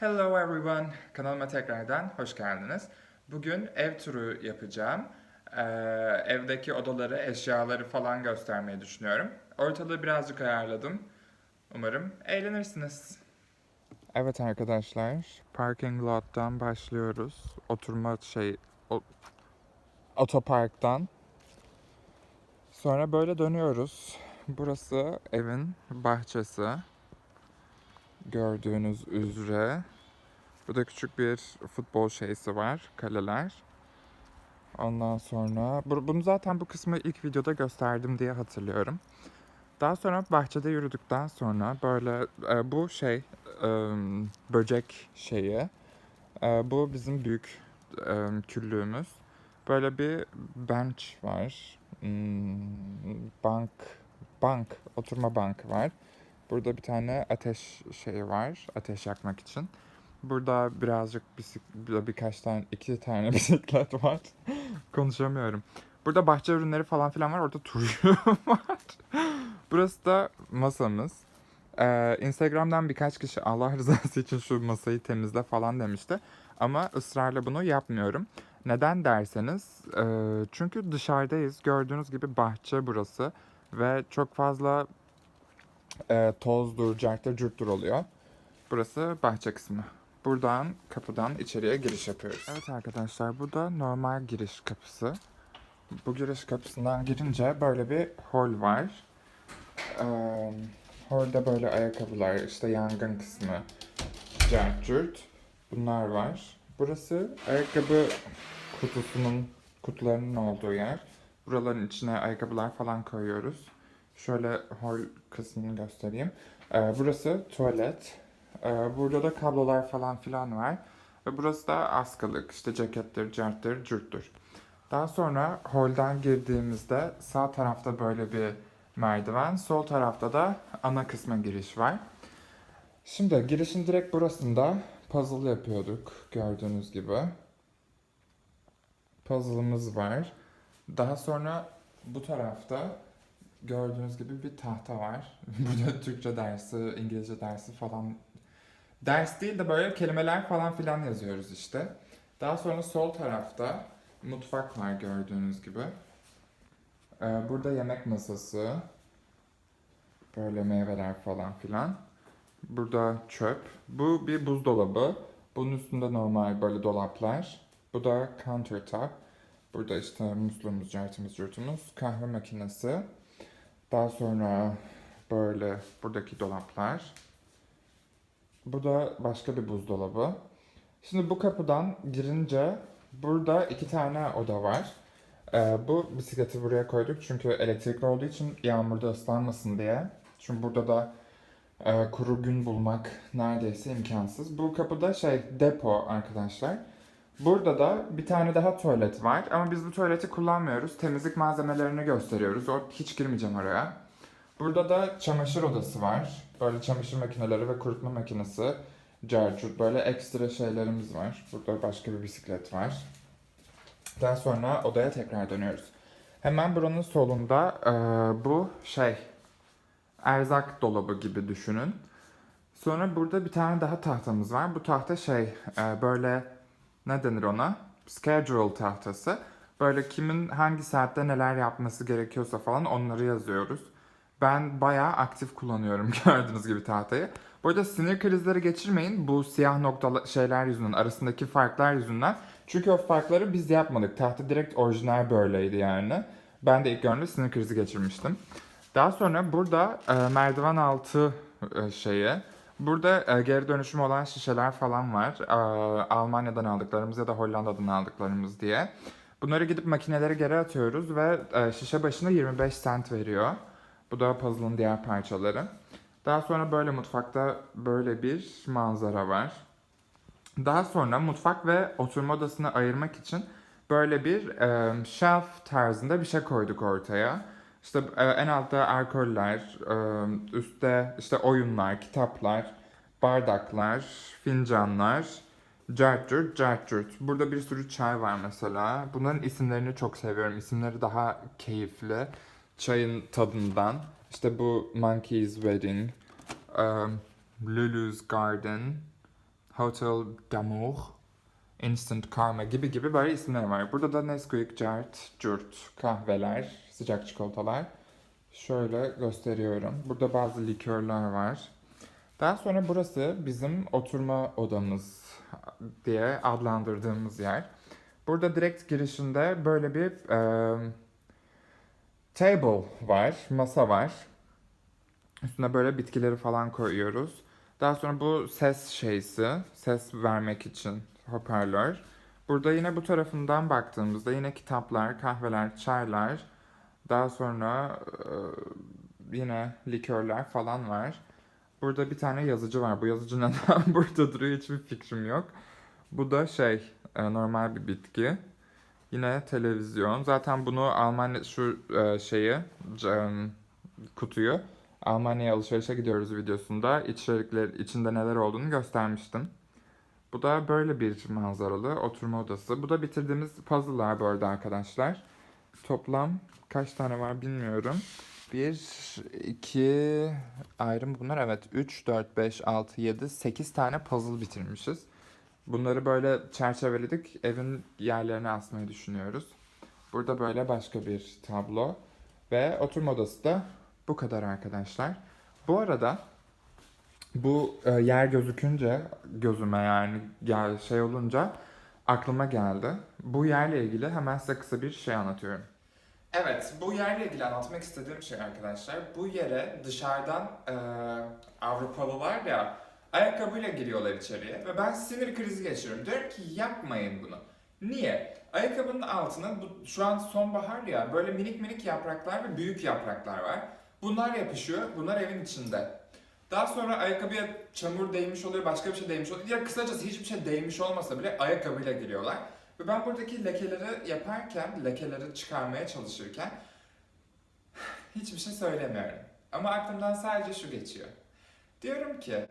Hello everyone, kanalıma tekrardan hoş geldiniz. Bugün ev turu yapacağım. Ee, evdeki odaları, eşyaları falan göstermeyi düşünüyorum. Ortalığı birazcık ayarladım. Umarım eğlenirsiniz. Evet arkadaşlar, parking lot'tan başlıyoruz. Oturma şey, o- otoparktan. Sonra böyle dönüyoruz. Burası evin bahçesi. Gördüğünüz üzere. Burada küçük bir futbol şeysi var, kaleler. Ondan sonra, bu- bunu zaten bu kısmı ilk videoda gösterdim diye hatırlıyorum. Daha sonra bahçede yürüdükten sonra böyle e, bu şey e, böcek şeyi. E, bu bizim büyük e, küllüğümüz. Böyle bir bench var. Hmm, bank, bank, oturma bank var. Burada bir tane ateş şeyi var, ateş yakmak için. Burada birazcık bisik, bir- birkaç tane, iki tane bisiklet var. Konuşamıyorum. Burada bahçe ürünleri falan filan var. Orada turşu var. Burası da masamız. Ee, Instagram'dan birkaç kişi Allah rızası için şu masayı temizle falan demişti. Ama ısrarla bunu yapmıyorum. Neden derseniz, e, çünkü dışarıdayız. Gördüğünüz gibi bahçe burası. Ve çok fazla e, tozdur, carttır, curttur oluyor. Burası bahçe kısmı. Buradan kapıdan içeriye giriş yapıyoruz. Evet arkadaşlar bu da normal giriş kapısı. Bu giriş kapısından girince böyle bir hol var. Ee, holde böyle ayakkabılar, işte yangın kısmı, cart curt bunlar var. Burası ayakkabı kutusunun, kutularının olduğu yer. Buraların içine ayakkabılar falan koyuyoruz. Şöyle hol kısmını göstereyim. Ee, burası tuvalet. Ee, burada da kablolar falan filan var. Ve burası da askılık. işte cekettir, carttır, cürttür. Daha sonra holden girdiğimizde sağ tarafta böyle bir merdiven, sol tarafta da ana kısma giriş var. Şimdi girişin direkt burasında puzzle yapıyorduk gördüğünüz gibi. Puzzle'ımız var. Daha sonra bu tarafta gördüğünüz gibi bir tahta var. Burada Türkçe dersi, İngilizce dersi falan. Ders değil de böyle kelimeler falan filan yazıyoruz işte. Daha sonra sol tarafta mutfak var gördüğünüz gibi. Ee, burada yemek masası. Böyle meyveler falan filan. Burada çöp. Bu bir buzdolabı. Bunun üstünde normal böyle dolaplar. Bu da countertop. Burada işte musluğumuz, cartımız, yurtumuz. Kahve makinesi. Daha sonra böyle buradaki dolaplar. Bu da başka bir buzdolabı. Şimdi bu kapıdan girince burada iki tane oda var. Ee, bu bisikleti buraya koyduk çünkü elektrikli olduğu için yağmurda ıslanmasın diye. Çünkü burada da e, kuru gün bulmak neredeyse imkansız. Bu kapıda şey depo arkadaşlar. Burada da bir tane daha tuvalet var ama biz bu tuvaleti kullanmıyoruz. Temizlik malzemelerini gösteriyoruz. O hiç girmeyeceğim oraya. Burada da çamaşır odası var. Böyle çamaşır makineleri ve kurutma makinesi. Carcut böyle ekstra şeylerimiz var. Burada başka bir bisiklet var. Daha sonra odaya tekrar dönüyoruz. Hemen buranın solunda e, bu şey erzak dolabı gibi düşünün. Sonra burada bir tane daha tahtamız var. Bu tahta şey e, böyle ne denir ona? Schedule tahtası. Böyle kimin hangi saatte neler yapması gerekiyorsa falan onları yazıyoruz. Ben bayağı aktif kullanıyorum gördüğünüz gibi tahtayı. Bu arada sinir krizleri geçirmeyin bu siyah noktalı şeyler yüzünden, arasındaki farklar yüzünden. Çünkü o farkları biz yapmadık. Tahta direkt orijinal böyleydi yani. Ben de ilk gördüğümde sinir krizi geçirmiştim. Daha sonra burada e, merdiven altı e, şeyi. Burada e, geri dönüşüm olan şişeler falan var. E, Almanya'dan aldıklarımız ya da Hollanda'dan aldıklarımız diye. Bunları gidip makinelere geri atıyoruz ve e, şişe başına 25 cent veriyor. Bu da puzzle'ın diğer parçaları. Daha sonra böyle mutfakta böyle bir manzara var. Daha sonra mutfak ve oturma odasını ayırmak için böyle bir e, shelf tarzında bir şey koyduk ortaya. İşte e, en altta alkoller, e, üstte işte oyunlar, kitaplar, bardaklar, fincanlar, cartcurt, cartcurt. Burada bir sürü çay var mesela. Bunların isimlerini çok seviyorum. İsimleri daha keyifli. Çayın tadından. İşte bu Monkey's Wedding, um, Lulu's Garden, Hotel d'Amour, Instant Karma gibi gibi böyle isimler var. Burada da Nesquik, Cart, Curt, kahveler, sıcak çikolatalar. Şöyle gösteriyorum. Burada bazı likörler var. Daha sonra burası bizim oturma odamız diye adlandırdığımız yer. Burada direkt girişinde böyle bir e, table var, masa var. Üstüne böyle bitkileri falan koyuyoruz. Daha sonra bu ses şeysi, ses vermek için hoparlör. Burada yine bu tarafından baktığımızda yine kitaplar, kahveler, çaylar. Daha sonra e, yine likörler falan var. Burada bir tane yazıcı var. Bu yazıcı neden burada duruyor hiçbir fikrim yok. Bu da şey e, normal bir bitki. Yine televizyon. Zaten bunu Almanya şu e, şeyi c- kutuyu Almanya'ya alışverişe gidiyoruz videosunda içerikler içinde neler olduğunu göstermiştim. Bu da böyle bir manzaralı oturma odası. Bu da bitirdiğimiz puzzle'lar bu arada arkadaşlar. Toplam kaç tane var bilmiyorum. 1, 2, ayrı mı bunlar? Evet. 3, 4, 5, 6, 7, 8 tane puzzle bitirmişiz. Bunları böyle çerçeveledik. Evin yerlerine asmayı düşünüyoruz. Burada böyle başka bir tablo. Ve oturma odası da bu kadar arkadaşlar. Bu arada bu e, yer gözükünce gözüme yani gel şey olunca aklıma geldi. Bu yerle ilgili hemen size kısa bir şey anlatıyorum. Evet, bu yerle ilgili anlatmak istediğim şey arkadaşlar, bu yere dışarıdan e, Avrupalılar ya ayakkabıyla giriyorlar içeriye ve ben sinir krizi geçiriyorum. Diyorum ki yapmayın bunu. Niye? Ayakkabının altına bu, şu an sonbahar ya böyle minik minik yapraklar ve büyük yapraklar var. Bunlar yapışıyor, bunlar evin içinde. Daha sonra ayakkabıya çamur değmiş oluyor, başka bir şey değmiş oluyor. Ya kısacası hiçbir şey değmiş olmasa bile ayakkabıyla giriyorlar. Ve ben buradaki lekeleri yaparken, lekeleri çıkarmaya çalışırken hiçbir şey söylemiyorum. Ama aklımdan sadece şu geçiyor. Diyorum ki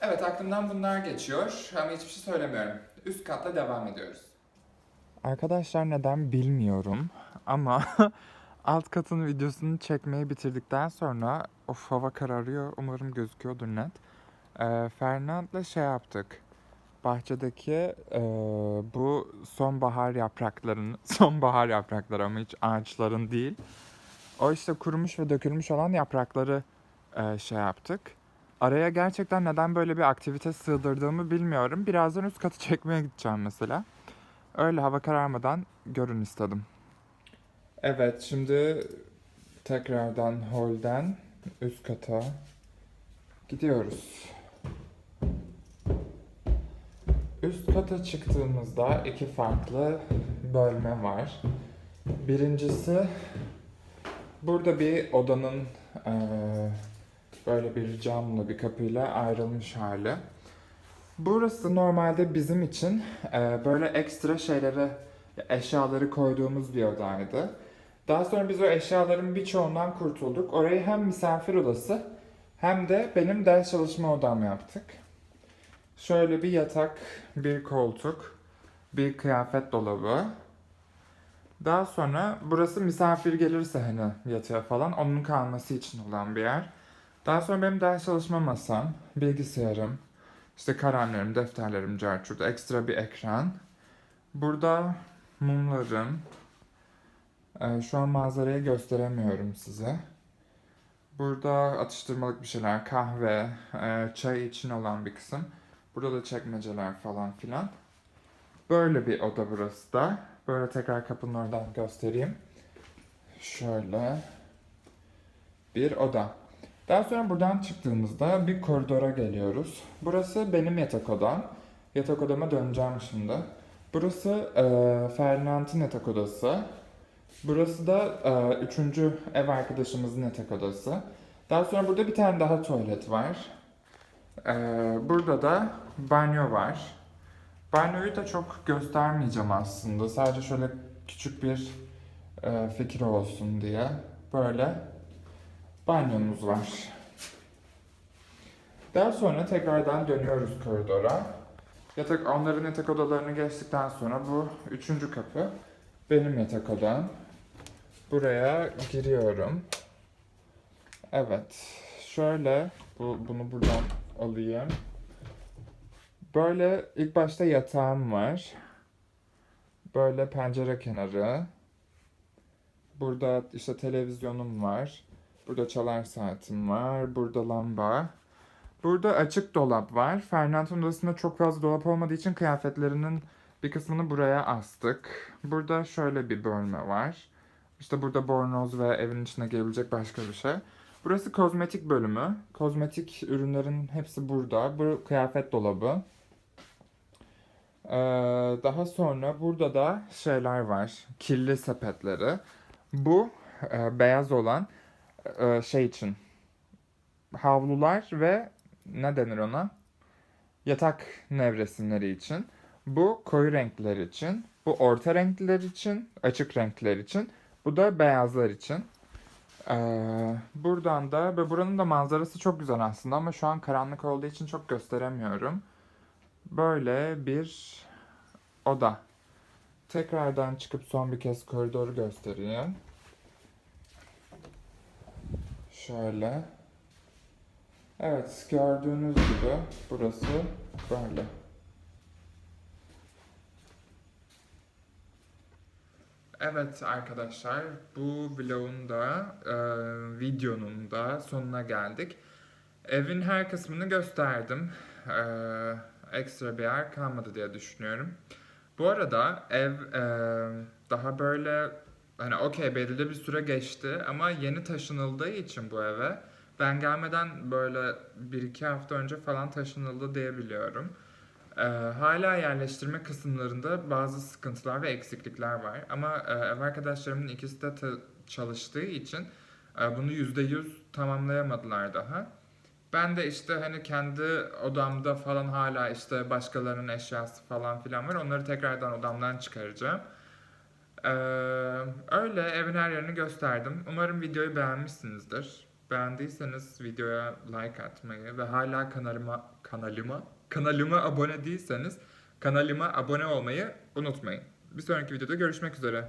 Evet aklımdan bunlar geçiyor ama hiçbir şey söylemiyorum. Üst katta devam ediyoruz. Arkadaşlar neden bilmiyorum ama alt katın videosunu çekmeyi bitirdikten sonra of hava kararıyor umarım gözüküyordur net. Ee, Fernand'la şey yaptık. Bahçedeki e, bu sonbahar yapraklarının, sonbahar yaprakları ama hiç ağaçların değil. O işte kurumuş ve dökülmüş olan yaprakları e, şey yaptık. Araya gerçekten neden böyle bir aktivite sığdırdığımı bilmiyorum. Birazdan üst katı çekmeye gideceğim mesela. Öyle hava kararmadan görün istedim. Evet şimdi tekrardan holden üst kata gidiyoruz. Üst kata çıktığımızda iki farklı bölme var. Birincisi burada bir odanın böyle bir camla bir kapıyla ayrılmış hali. Burası normalde bizim için e, böyle ekstra şeyleri, eşyaları koyduğumuz bir odaydı. Daha sonra biz o eşyaların birçoğundan kurtulduk. Orayı hem misafir odası hem de benim ders çalışma odam yaptık. Şöyle bir yatak, bir koltuk, bir kıyafet dolabı. Daha sonra burası misafir gelirse hani yatağa falan onun kalması için olan bir yer. Daha sonra benim ders çalışma masam, bilgisayarım, işte kalemlerim, defterlerim, carçurt, ekstra bir ekran. Burada mumlarım. Ee, şu an manzarayı gösteremiyorum size. Burada atıştırmalık bir şeyler, kahve, e, çay için olan bir kısım. Burada da çekmeceler falan filan. Böyle bir oda burası da. Böyle tekrar kapının oradan göstereyim. Şöyle bir oda. Daha sonra buradan çıktığımızda bir koridora geliyoruz. Burası benim yatak odam. Yatak odama döneceğim şimdi. Burası e, Ferdinand'ın yatak odası. Burası da e, üçüncü ev arkadaşımızın yatak odası. Daha sonra burada bir tane daha tuvalet var. E, burada da banyo var. Banyoyu da çok göstermeyeceğim aslında. Sadece şöyle küçük bir e, fikir olsun diye. Böyle banyomuz var. Daha sonra tekrardan dönüyoruz koridora. Yatak, onların yatak odalarını geçtikten sonra bu üçüncü kapı. Benim yatak odam. Buraya giriyorum. Evet. Şöyle bu, bunu buradan alayım. Böyle ilk başta yatağım var. Böyle pencere kenarı. Burada işte televizyonum var. Burada çalar saatim var. Burada lamba. Burada açık dolap var. Fernand'ın odasında çok fazla dolap olmadığı için kıyafetlerinin bir kısmını buraya astık. Burada şöyle bir bölme var. İşte burada bornoz ve evin içine gelebilecek başka bir şey. Burası kozmetik bölümü. Kozmetik ürünlerin hepsi burada. Bu kıyafet dolabı. Ee, daha sonra burada da şeyler var. Kirli sepetleri. Bu e, beyaz olan e, şey için havlular ve ne denir ona? Yatak nevresimleri için. Bu koyu renkler için. Bu orta renkler için. Açık renkler için. Bu da beyazlar için. Ee, buradan da ve buranın da manzarası çok güzel aslında ama şu an karanlık olduğu için çok gösteremiyorum. Böyle bir oda. Tekrardan çıkıp son bir kez koridoru göstereyim. Şöyle. Evet, gördüğünüz gibi burası böyle. Evet arkadaşlar, bu vlogun da, e, videonun da sonuna geldik. Evin her kısmını gösterdim. E, ekstra bir yer kalmadı diye düşünüyorum. Bu arada ev e, daha böyle hani okey belirli bir süre geçti ama yeni taşınıldığı için bu eve ben gelmeden böyle bir iki hafta önce falan taşınıldı diye biliyorum. Ee, hala yerleştirme kısımlarında bazı sıkıntılar ve eksiklikler var. Ama e, ev arkadaşlarımın ikisi de çalıştığı için e, bunu %100 tamamlayamadılar daha. Ben de işte hani kendi odamda falan hala işte başkalarının eşyası falan filan var. Onları tekrardan odamdan çıkaracağım. Ee, öyle evin her yerini gösterdim. Umarım videoyu beğenmişsinizdir. Beğendiyseniz videoya like atmayı ve hala kanalıma kanalıma kanalıma abone değilseniz kanalıma abone olmayı unutmayın. Bir sonraki videoda görüşmek üzere.